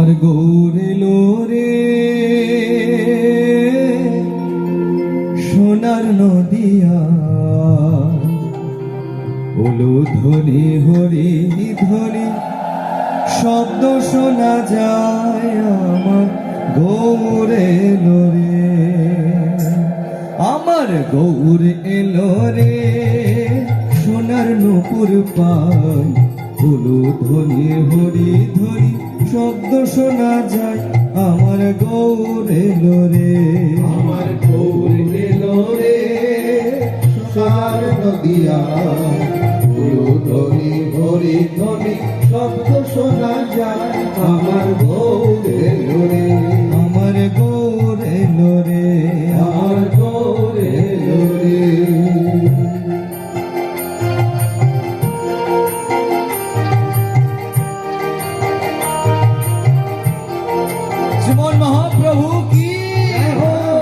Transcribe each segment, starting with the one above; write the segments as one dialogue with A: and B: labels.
A: আমার গৌরে লোরে সোনার নদিয়া হলো ধরে হরি ধরে শব্দ শোনা যায় আমার গৌরে লোরে আমার গৌর এলো রে, সোনার নুপুর পাই হলো ধনি হরি ধরি শব্দ শোনা যায়, আমার গৌর এলো রে।
B: আমার গৌর এলো সার নদিয়া। ধরে ধরে শব্দ শোনা যায়, আমার
A: জীবন মহাপ্রভু কি?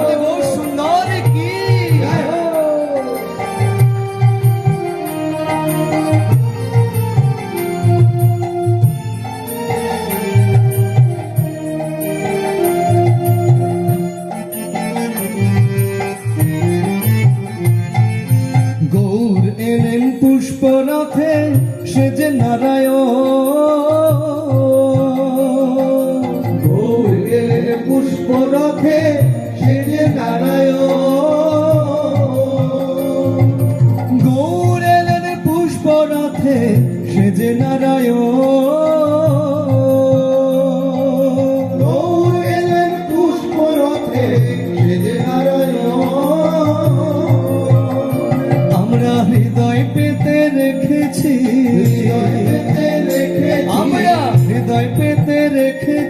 B: জয়
A: সুন্দর কি। গৌর এলেন পুষ্পরথে সে যে নারায়ণ।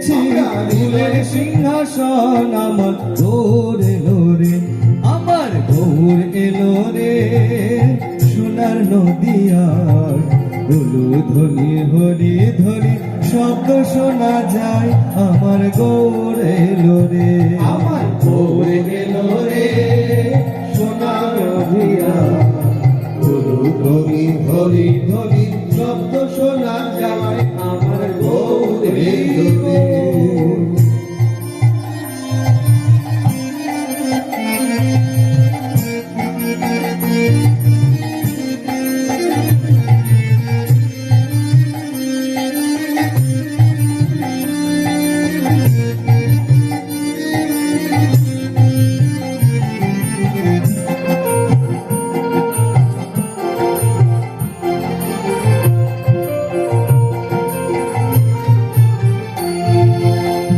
A: ফুলের সিংহাসন আমার গৌর এলো আমার গৌর এলো রে। সোনার নদিয়ার হলু ধনি, হরি, ধরি শব্দ শোনা যায়, আমার গৌর এলো রে।
B: আমার গৌর এলো রে, সোনার গুরু ধরি ধরি ধরি শব্দ শোনা যায়।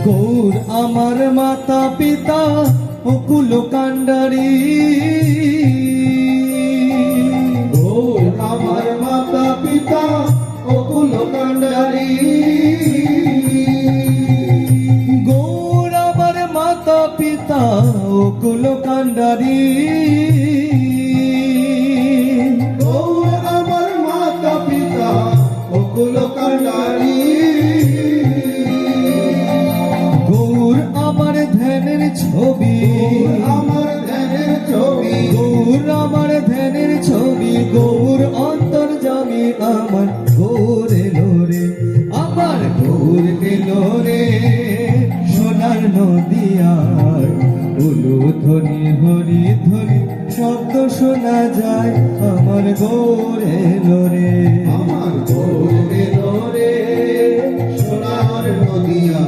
B: গৌর
A: আমার মাতা পিতা অকুল কান্ডারি
B: গৌর আমার মাতা পিতা অকুল কান্ডারি
A: উলু ধ্বনি হরি ধ্বনি শব্দ শোনা যায়। আমার গোরে লরে
B: আমার গোরে লরে সোনার নদিয়া।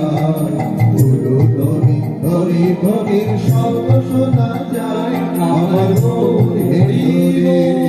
B: গুরু ধরি হরি ধরি শব্দ শোনা যায়। আমার গোরে এলো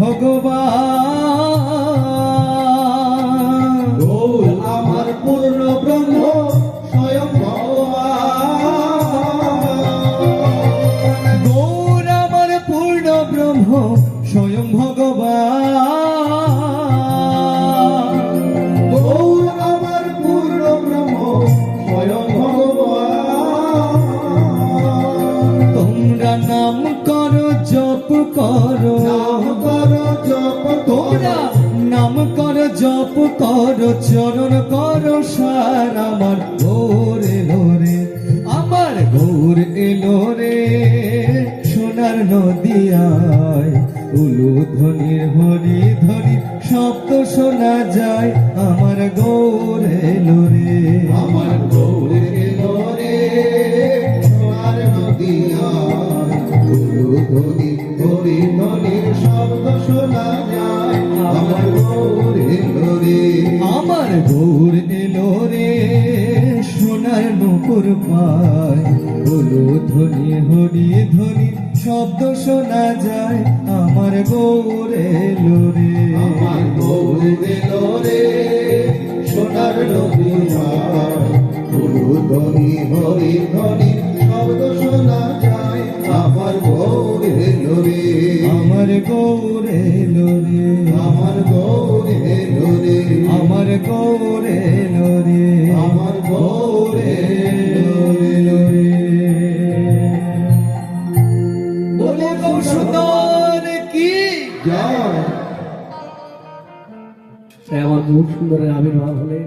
A: ভগবান।
B: আমার পূর্ণ ব্রহ্ম স্বয়ং ভগবান।
A: গৌর আমার পূর্ণ ব্রহ্ম স্বয়ং ভগবান। করো জপ করো।
B: নাম কর জপ
A: তোমরা নাম করো জপ করো চরণ করো সার আমার গৌর এলো রে আমার গৌর এলো রে। সোনার নদিয়ায় উলু ধ্বনির হরি ধরি শব্দ শোনা যায় আমার গৌর এলো রে।
B: আমার গৌর এলো রে।
A: নুপুর পায় হলো ধ্বনি হরি ধ্বনি শব্দ শোনা যায় আমার গৌর এলো রে
B: আমার গৌর এলো রে সোনার নদিয়া গুরু ধরি হরি ধরি শব্দ শোনা যায় আমার গৌর এলো রে
A: আমার গৌর
C: সুন্দরের আবির্ভাব হলে